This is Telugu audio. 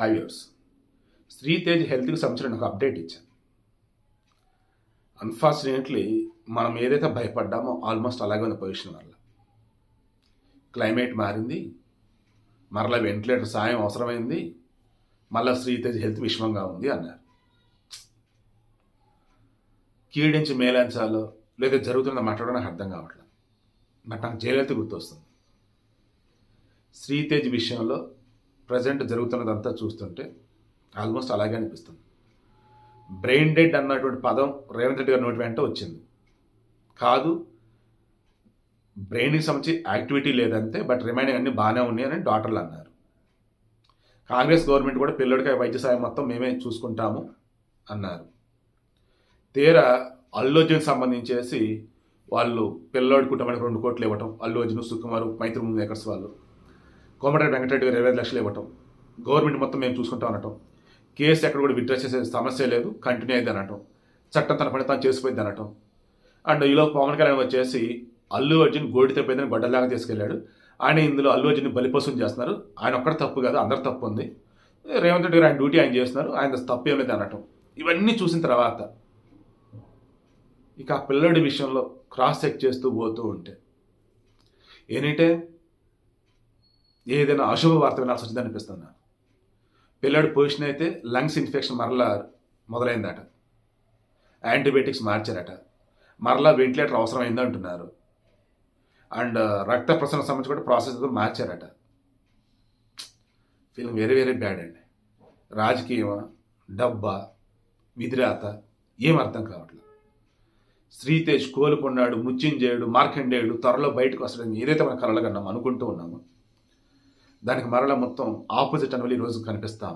హై వ్యూర్స్ శ్రీతేజ్ హెల్త్కి సంబంధించిన ఒక అప్డేట్ ఇచ్చాను అన్ఫార్చునేట్లీ మనం ఏదైతే భయపడ్డామో ఆల్మోస్ట్ అలాగే ఉన్న పొజిషన్ వల్ల. క్లైమేట్ మారింది. మరలా వెంటిలేటర్ సాయం అవసరమైంది. మళ్ళీ శ్రీతేజ్ హెల్త్ విషమంగా ఉంది అన్నారు. కీడించి మేలంచాలో లేదా జరుగుతున్న మాట్లాడడం నాకు అర్థం కావట్లేదు. బట్ నాకు జయలలిత గుర్తొస్తుంది. శ్రీతేజ్ విషయంలో ప్రజెంట్ జరుగుతున్నదంతా చూస్తుంటే ఆల్మోస్ట్ అలాగే అనిపిస్తుంది. బ్రెయిన్ డెడ్ అన్నటువంటి పదం రేవంత్ రెడ్డి గారి నోటి వెంట వచ్చింది. కాదు బ్రెయిన్కి సంబంధించి యాక్టివిటీ లేదంతే బట్ రిమైనింగ్ అన్ని బాగానే ఉన్నాయని డాక్టర్లు అన్నారు. కాంగ్రెస్ గవర్నమెంట్ కూడా పిల్లడికి వైద్య సాయం మొత్తం మేమే చూసుకుంటాము అన్నారు. తీరా అల్లు అర్జున్కి సంబంధించేసి వాళ్ళు పిల్లోడి కుటుంబానికి రెండు కోట్లు ఇవ్వటం అల్లు అర్జున్ సుకుమారు మైత్రి మేకర్స్ వాళ్ళు కోమటిరెడ్డి వెంకటరెడ్డి గారు ఇరవై లక్షలు ఇవ్వటం గవర్నమెంట్ మొత్తం మేము చూసుకుంటాం అనటం కేసు ఎక్కడ కూడా విత్డ్రా చేసే సమస్య లేదు కంటిన్యూ అయింది అనటం చట్టం తన పని తాను చేసిపోయింది అనటం. అండ్ ఈలో పవన్ కళ్యాణ్ వచ్చేసి అల్లు అర్జున్ గోడి తప్పిందని గొడ్డలాగా తీసుకెళ్ళాడు. ఆయన ఇందులో అల్లు అర్జున్ బలిపోసం చేస్తున్నారు. ఆయన ఒక్కడ తప్పు కాదు అందరు తప్పు ఉంది. రేవంత్ రెడ్డి గారు ఆయన డ్యూటీ ఆయన చేస్తున్నారు ఆయన తప్పు ఏం లేదు అనటం. ఇవన్నీ చూసిన తర్వాత ఇక ఆ పిల్లడి విషయంలో క్రాస్ చెక్ చేస్తూ పోతూ ఉంటే ఏంటంటే ఏదైనా అశుభ వార్త వినాల్సి వచ్చింది అనిపిస్తుంది నాకు. పిల్లాడి పొజిషన్ అయితే లంగ్స్ ఇన్ఫెక్షన్ మరలా మొదలైందట. యాంటీబయాటిక్స్ మార్చారట. మరలా వెంటిలేటర్ అవసరమైంది అంటున్నారు. అండ్ రక్త ప్రసరణ సంబంధించి కూడా ప్రాసెస్ మార్చారట. ఫీలింగ్ వెరీ వెరీ బ్యాడ్ అండి. రాజకీయమా? డబ్బా? విధిరాత? ఏం అర్థం కావట్లేదు. శ్రీతేజ్ కోలుకున్నాడు ముచ్చింజేయుడు మార్కండేయుడు త్వరలో బయటకు వస్తాడని ఏదైతే మన కలలు కన్నాం అనుకుంటూ ఉన్నామో దానికి మరలా మొత్తం ఆపోజిట్ అని ఈరోజు కనిపిస్తాం